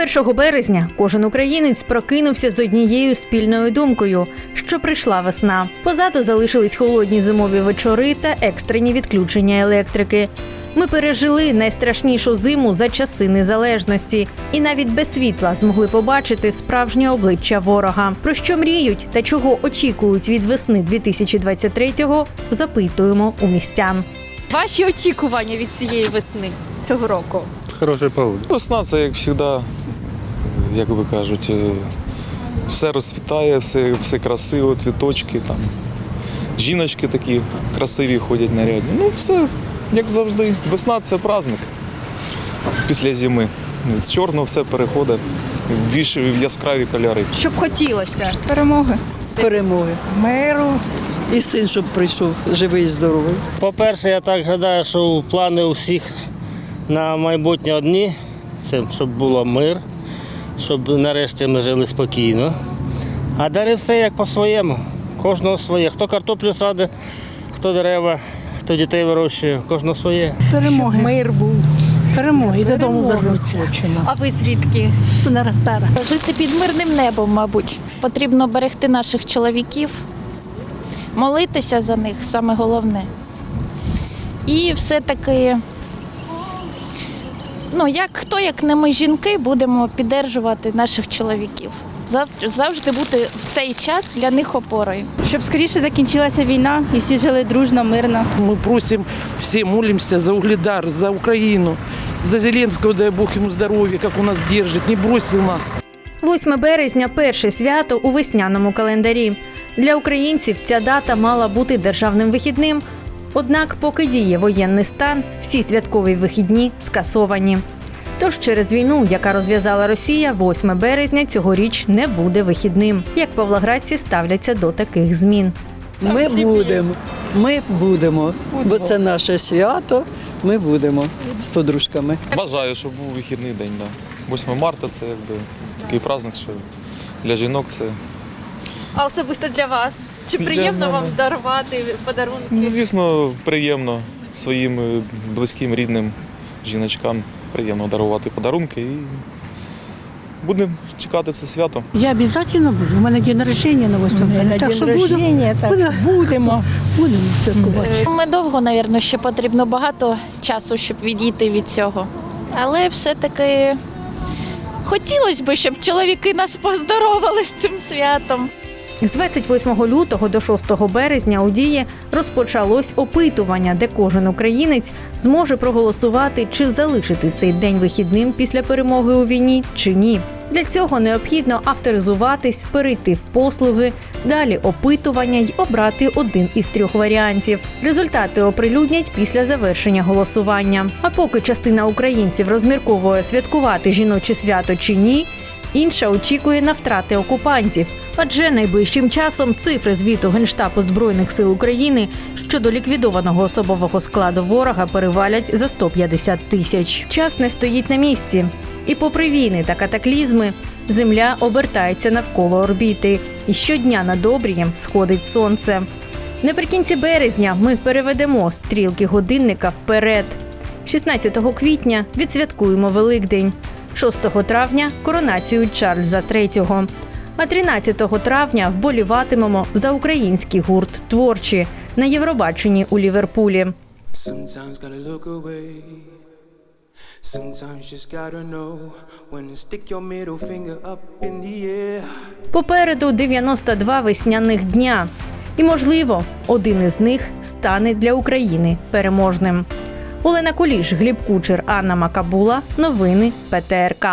1 березня кожен українець прокинувся з однією спільною думкою, що прийшла весна. Позаду залишились холодні зимові вечори та екстрені відключення електрики. Ми пережили найстрашнішу зиму за часи незалежності, і навіть без світла змогли побачити справжнє обличчя ворога. Про що мріють та чого очікують від весни 2023-го, запитуємо у містян. Ваші очікування від цієї весни цього року? Хорошої погоди. Весна це як завжди, як би кажуть, е, все розцвітає, все, все красиво, цвіточки там. Жіночки такі красиві ходять нарядні. Ну, все, як завжди. Весна це праздник після зими. З чорного все переходить в більш яскраві кольори. Щоб хотілося. Перемоги. перемоги, миру і син, щоб прийшов живий і здоровий. По-перше, я так гадаю, що плани у всіх на майбутнє одні. Це щоб було мир, щоб нарешті ми жили спокійно. А далі все як по-своєму. Кожного своє. Хто картоплю садить, хто дерева, хто дітей вирощує, кожного своє. Перемоги. Мир був. Перемоги. Додому вернуться. А ви звідки? Синарахтара. Жити під мирним небом, мабуть. Потрібно берегти наших чоловіків, молитися за них саме головне. І все-таки, ну, як хто, як не ми жінки, будемо піддержувати наших чоловіків. Зав- Завжди бути в цей час для них опорою. Щоб скоріше закінчилася війна і всі жили дружно, мирно. Мы просим, все молимся за Угледар, за Украину, за Зеленского, дай Бог ему здоровья, как он нас держит, не бросил нас. 8 березня перше свято у весняному календарі. Для українців ця дата мала бути державним вихідним. Однак, поки діє воєнний стан, всі святкові вихідні скасовані. Тож через війну, яка розв'язала Росія, 8 березня цьогоріч не буде вихідним. Як павлоградці ставляться до таких змін. Ми будемо, ми будемо, бо це наше свято. Ми будемо з подружками. Бажаю, щоб був вихідний день. Да. 8 марта це якби такий праздник, що для жінок це А особисто для вас? Чи приємно вам дарувати подарунки? Ну, звісно, приємно своїм е, близьким, рідним жіночкам приємно дарувати подарунки і будемо чекати це свято. Я обязательно буду. У мене день народження на 8 березня. Так що буду, буду, будемо, будемо святкувати. Ми довго, мабуть, ще потрібно багато часу, щоб відійти від цього. Але все-таки хотілося б, щоб чоловіки нас поздоровали з цим святом. З 28 лютого до 6 березня у дії розпочалось опитування, де кожен українець зможе проголосувати, чи залишити цей день вихідним після перемоги у війні, чи ні. Для цього необхідно авторизуватись, перейти в послуги, далі опитування й обрати один із трьох варіантів. Результати оприлюднять після завершення голосування. А поки частина українців розмірковує святкувати жіноче свято чи ні, інша очікує на втрати окупантів. Адже найближчим часом цифри звіту Генштабу Збройних сил України щодо ліквідованого особового складу ворога перевалять за 150 тисяч. Час не стоїть на місці. І попри війни та катаклізми, земля обертається навколо орбіти, і щодня над обрієм сходить сонце. Наприкінці березня ми переведемо стрілки годинника вперед. 16 квітня відсвяткуємо Великдень. 6 травня коронацію Чарльза III. А 13 травня вболіватимемо за український гурт творчі на Євробаченні у Ліверпулі. Попереду 92 весняних дня. І, можливо, один із них стане для України переможним. Олена Куліш, Гліб Кучер, Анна Макабула. Новини ПТРК.